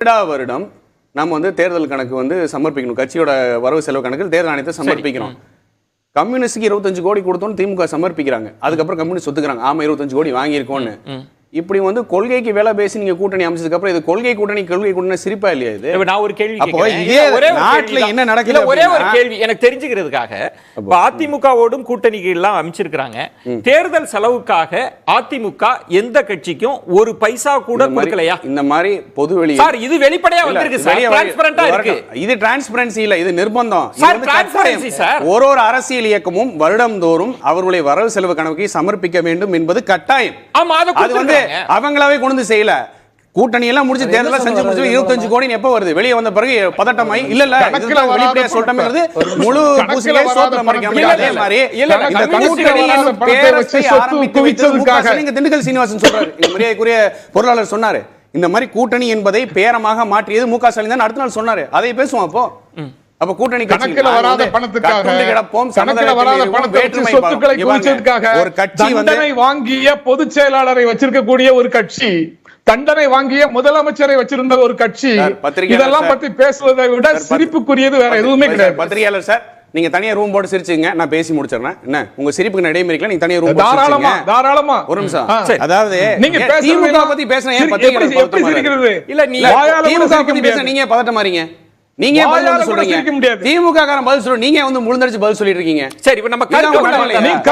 வருடா வருடம் நம்ம வந்து தேர்தல் கணக்கு வந்து சமர்ப்பிக்கணும். கட்சியோட வரவு செலவு கணக்கு தேர்தல் ஆணையத்தை சமர்ப்பிக்கிறோம். கம்யூனிஸ்டுக்கு இருபத்தஞ்சு கோடி கொடுத்தோம்னு திமுக சமர்ப்பிக்கிறாங்க. அதுக்கப்புறம் கம்யூனிஸ்ட் ஒத்துக்கிறாங்க. ஆமா இருபத்தஞ்சு கோடி வாங்கியிருக்கோம்னு. இப்படி வந்து கொள்கைக்கு வேலை பேசி நீங்க கூட்டணி அமைச்சதுக்கு அப்புறம் இது கொள்கை கூட்டணி கொள்கை கூட்டணி சிரிப்பா இல்லையா இது நான் ஒரு கேள்வி அப்போ. இதே நாட்டுல. என்ன நடக்குது இல்ல, ஒரே ஒரு கேள்வி எனக்கு தெரிஞ்சுக்கிறதுக்காக இப்ப அதிமுகவோடும் கூட்டணிக்கு எல்லாம் அமைச்சிருக்கிறாங்க தேர்தல் செலவுக்காக அதிமுக எந்த கட்சிக்கும் ஒரு பைசா கூட கொடுக்கலையா இந்த மாதிரி பொது வெளி சார் இது வெளிப்படையா வந்திருக்கு சார் டிரான்ஸ்பரண்டா இருக்கு. இது டிரான்ஸ்பரன்சி இல்ல இது நிர்பந்தம் சார், கட்டாயம். சார். ஒரு ஒரு அரசியல் இயக்கமும் வருடம்தோறும் அவர்களுடைய வரவு செலவு கணக்கை சமர்ப்பிக்க வேண்டும் என்பது கட்டாயம் ஆமா அதை வந்து. அவங்களாவே கொண்டு வந்து செய்யல. கூட்டணி எல்லாம் முடிச்சு தேர்தல செஞ்சு முடிச்சு இருபத்தஞ்சு கோடி எப்ப வருது? வெளியே வந்த பிறகு பதட்டமாய்? இல்ல இல்ல வெளிப்படையா சொல்லிட்டோம்ங்கிறது முழு பூசிலே சோத்துல மறைக்காம. அதே மாதிரி இந்த கூட்டணி பேரத்தை ஆரம்பித்து வைத்தது மு க குவித்ததுக்காக. ஸ்டாலின் திண்டுக்கல் சீனிவாசன் சொல்றாரு. இந்த மரியாதைக்குரிய பொருளாளர் சொன்னாரு. இந்த மாதிரி கூட்டணி என்பதை பேரமாக மாற்றியது மு க ஸ்டாலின் தான். அடுத்த நாள் சொன்னாரு. அதை பேசுவோம் அப்போ. அப்ப கூட்டணி கணக்குல நாங்க வராத பணத்துக்காக கிடப்போம் கணக்குல வராத பணத்தை சொத்துக்களை. குவிச்சதுக்காக ஒரு கட்சி தண்டனை வாங்கிய பொதுச் செயலாளரை வச்சிருக்கக்கூடிய ஒரு கட்சி தண்டனை வாங்கிய முதலமைச்சரை வச்சிருந்த ஒரு கட்சி இதெல்லாம். பத்தி பேசுவதை விட சிரிப்புக்குரியது வேற எதுவுமே கிடையாது பத்திரிகையாளர் சார் நீங்க தனியா ரூம் போட்டு சிரிச்சுங்க நான் பேசி முடிச்சிடுறேன் என்ன உங்க சிரிப்புக்கு நான் இடைமறிக்கல நீங்க தனியா ரூம் தாராளமா. தாராளமா ஒரு நிமிஷம். அதாவது நீங்க திமுக பத்தி பேசுறேன்? இல்ல, நீ- இல்ல, வாயால கூட திமுக பத்தி முடியாது. பேச நீங்க பதட்ட மாறீங்க நீங்க பதில் சொல்றீங்க. திமுக காரன் பதில் சொல்ற நீங்க வந்து முழுந்தடிச்சு பதில் சொல்லிட்டு இருக்கீங்க? சரி இப்ப நம்ம